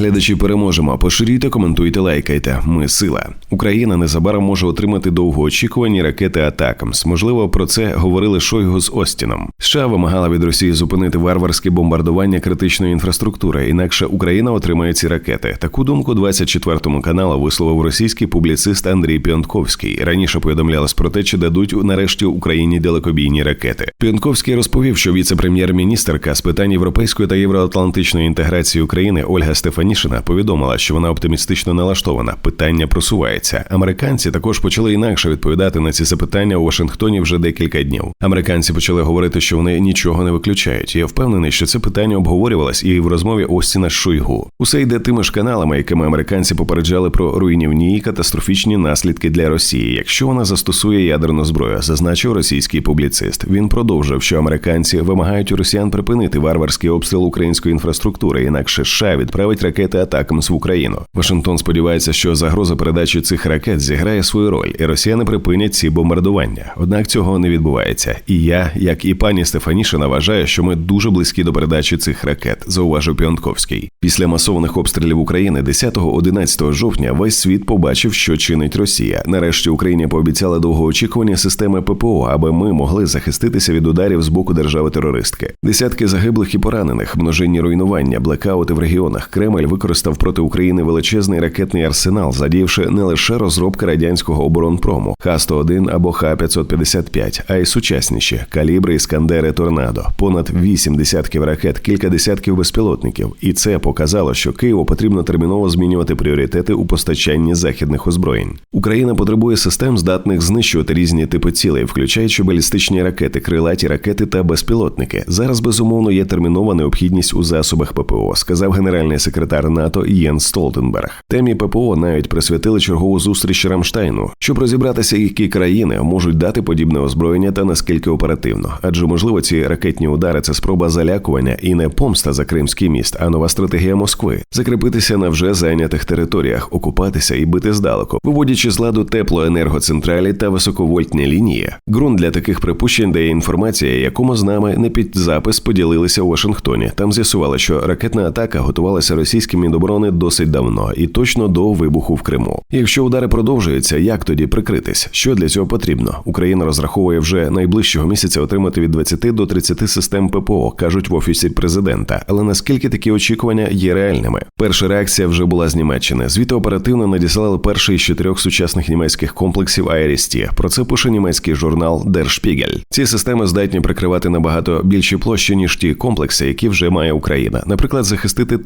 Глядачі переможемо. Поширюйте, коментуйте, лайкайте. Ми сила. Україна незабаром може отримати довгоочікувані ракети Атакамс. Можливо, про це говорили Шойгу з Остіном. США вимагала від Росії зупинити варварське бомбардування критичної інфраструктури, інакше Україна отримає ці ракети. Таку думку 24-му каналу висловив російський публіцист Андрій Піонтковський. Раніше повідомлялось про те, чи дадуть нарешті Україні далекобійні ракети. Піонтковський розповів, що віце-прем'єр-міністерка з питань європейської та євроатлантичної інтеграції України Ольга Стефанішина повідомила, що вона оптимістично налаштована. Питання просувається. Американці також почали інакше відповідати на ці запитання у Вашингтоні вже декілька днів. Американці почали говорити, що вони нічого не виключають. Я впевнений, що це питання обговорювалось і в розмові Остіна з Шойгу. Усе йде тими ж каналами, якими американці попереджали про руйнівні і катастрофічні наслідки для Росії, якщо вона застосує ядерну зброю, зазначив російський публіцист. Він продовжив, що американці вимагають у росіян припинити варварський обстріл української інфраструктури, інакше США відправить ракети атакамс в Україну. Вашингтон сподівається, що загроза передачі цих ракет зіграє свою роль, і росіяни припинять ці бомбардування. Однак цього не відбувається. І я, як і пані Стефанішина, вважаю, що ми дуже близькі до передачі цих ракет, зауважив Піонтковський. Після масованих обстрілів України 10-11 жовтня весь світ побачив, що чинить Росія. Нарешті Україні пообіцяла довгоочікувані системи ППО, аби ми могли захиститися від ударів з боку держави-терористки. Десятки загиблих і поранених, множинні руйнування, блекаути в регіонах. Кремль використав проти України величезний ракетний арсенал, задіявши не лише розробки радянського оборонпрому Х-101 або Х-555, а й сучасніші калібри, іскандери, торнадо, понад вісім десятків ракет, кілька десятків безпілотників. І це показало, що Києву потрібно терміново змінювати пріоритети у постачанні західних озброєнь. Україна потребує систем, здатних знищувати різні типи цілей, включаючи балістичні ракети, крилаті ракети та безпілотники. Зараз безумовно є термінова необхідність у засобах ППО, сказав генеральний секретар НАТО Єн Столтенберг. Темі ППО навіть присвятили чергову зустріч Рамштайну, щоб розібратися, які країни можуть дати подібне озброєння та наскільки оперативно. Адже можливо ці ракетні удари це спроба залякування і не помста за Кримський міст, а нова стратегія Москви закріпитися на вже зайнятих територіях, окупатися і бити здалеку, виводячи з ладу теплоенергоцентралі та високовольтні лінії. Ґрунт для таких припущень дає інформація, якому з нами не під запис поділилися у Вашингтоні. Там з'ясували, що ракетна атака готувалася російським Міноборони досить давно і точно до вибуху в Криму. Якщо удари продовжуються, як тоді прикритись? Що для цього потрібно? Україна розраховує вже найближчого місяця отримати від 20 до 30 систем ППО, кажуть в офісі президента. Але наскільки такі очікування є реальними? Перша реакція вже була з Німеччини. Звіти оперативно надіслали перший із чотирьох сучасних німецьких комплексів Айрісті. Про це пише німецький журнал Der Spiegel. Ці системи здатні прикривати набагато більші площі ніж ті комплекси, які вже має Україна. Наприклад, захистити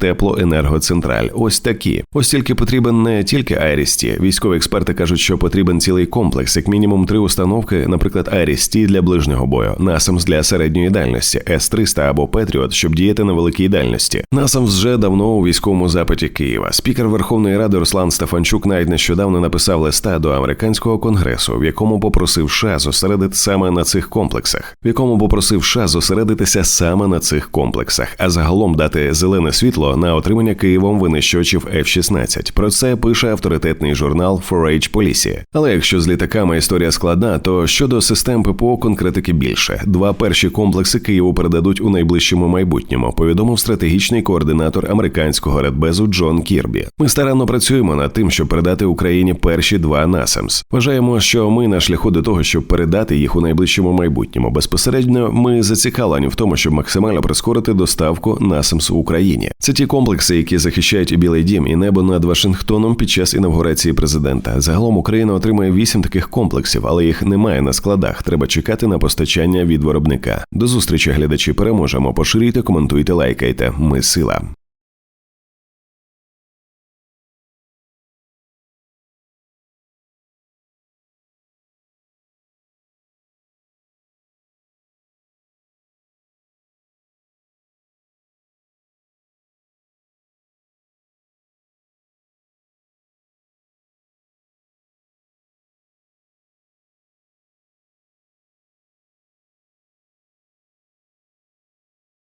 теплоенергоцентраль. Ось такі. Ось тільки потрібен не тільки Айрісті. Військові експерти кажуть, що потрібен цілий комплекс, як мінімум три установки, наприклад, Айрісті для ближнього бою, Насамс для середньої дальності, С-300 або Петріот, щоб діяти на великій дальності. Насамс вже давно у військовому запиті Києва. Спікер Верховної Ради Руслан Стефанчук навіть нещодавно написав листа до американського конгресу, в якому попросив США зосередити саме на цих комплексах, в якому попросив США зосередитися саме на цих комплексах, а загалом дати зелене світло на отримання Києвом винищувачів F-16. Про це пише авторитетний журнал Forage Policy. Але якщо з літаками історія складна, то щодо систем ППО конкретики більше. Два перші комплекси Києву передадуть у найближчому майбутньому. Повідомив стратегічний координатор американського радбезу Джон Кірбі. Ми старанно працюємо над тим, щоб передати Україні перші два насамс. Вважаємо, що ми на шляху до того, щоб передати їх у найближчому майбутньому. Безпосередньо ми зацікавлені в тому, щоб максимально прискорити доставку насамс в Україні. Це ті комплекси, які захищають Білий Дім і небо над Вашингтоном під час інавгурації президента. Загалом Україна отримає вісім таких комплексів, але їх немає на складах. Треба чекати на постачання від виробника. До зустрічі глядачі переможемо. Поширюйте, коментуйте, лайкайте. Ми сила.